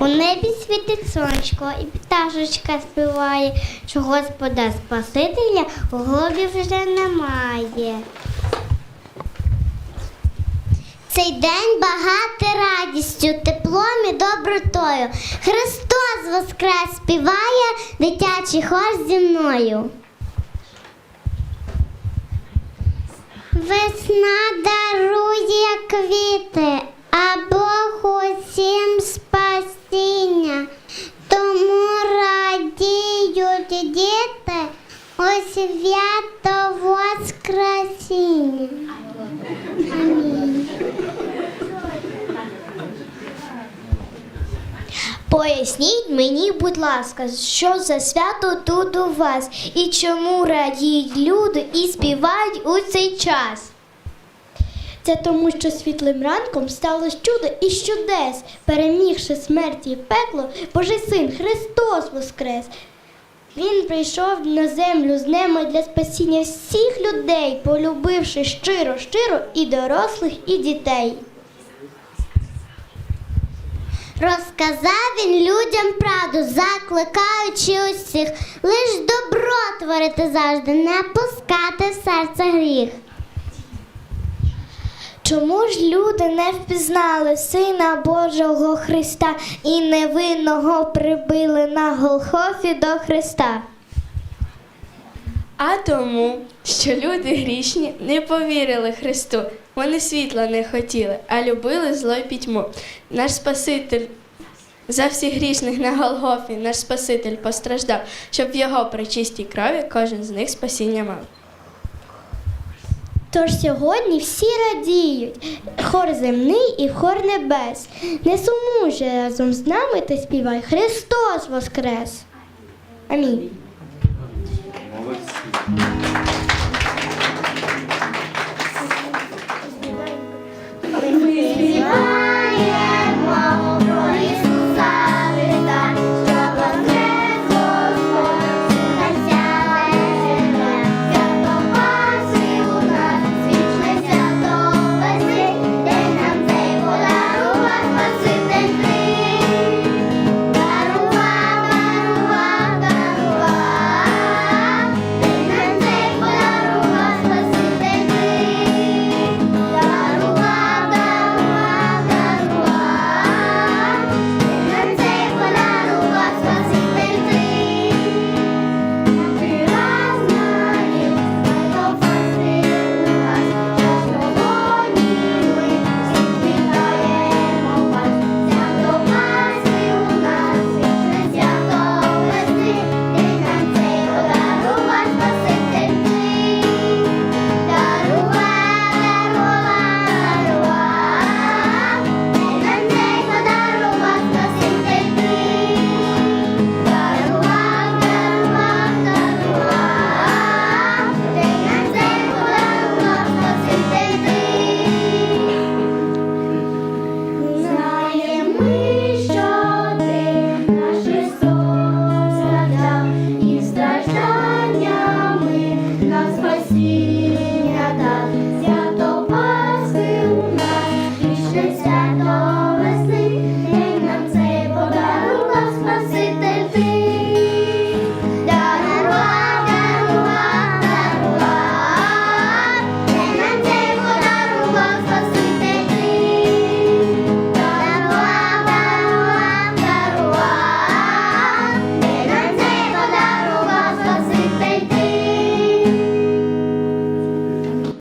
У небі світить сонечко, і пташечка співає, що Господа Спасителя у голові вже немає. Цей день багатий радістю, теплом і добротою. Христос воскрес співає дитячий хор зі мною. Весна дарує квіти, Поясніть мені, будь ласка, що за свято тут у вас і чому радіють люди і співають у цей час? Це тому, що світлим ранком сталося чудо і чудес, перемігши смерті і пекло, Божий син Христос Воскрес. Він прийшов на землю з неба для спасіння всіх людей, полюбивши щиро, щиро і дорослих, і дітей. Розказав він людям правду, закликаючи усіх, лиш добро творити завжди, не пускати в серце гріх. Чому ж люди не впізнали Сина Божого Христа і невинного прибили на Голхофі до Христа? А тому, що люди грішні не повірили Христу. Вони світла не хотіли, а любили зло й пітьму. Наш Спаситель за всіх грішних на Голгофі, наш Спаситель постраждав, щоб в його причистій крові кожен з них спасіння мав. Тож сьогодні всі радіють, хор земний і хор небес. Не сумуй же разом з нами та співай Христос Воскрес. Амінь. Молодці.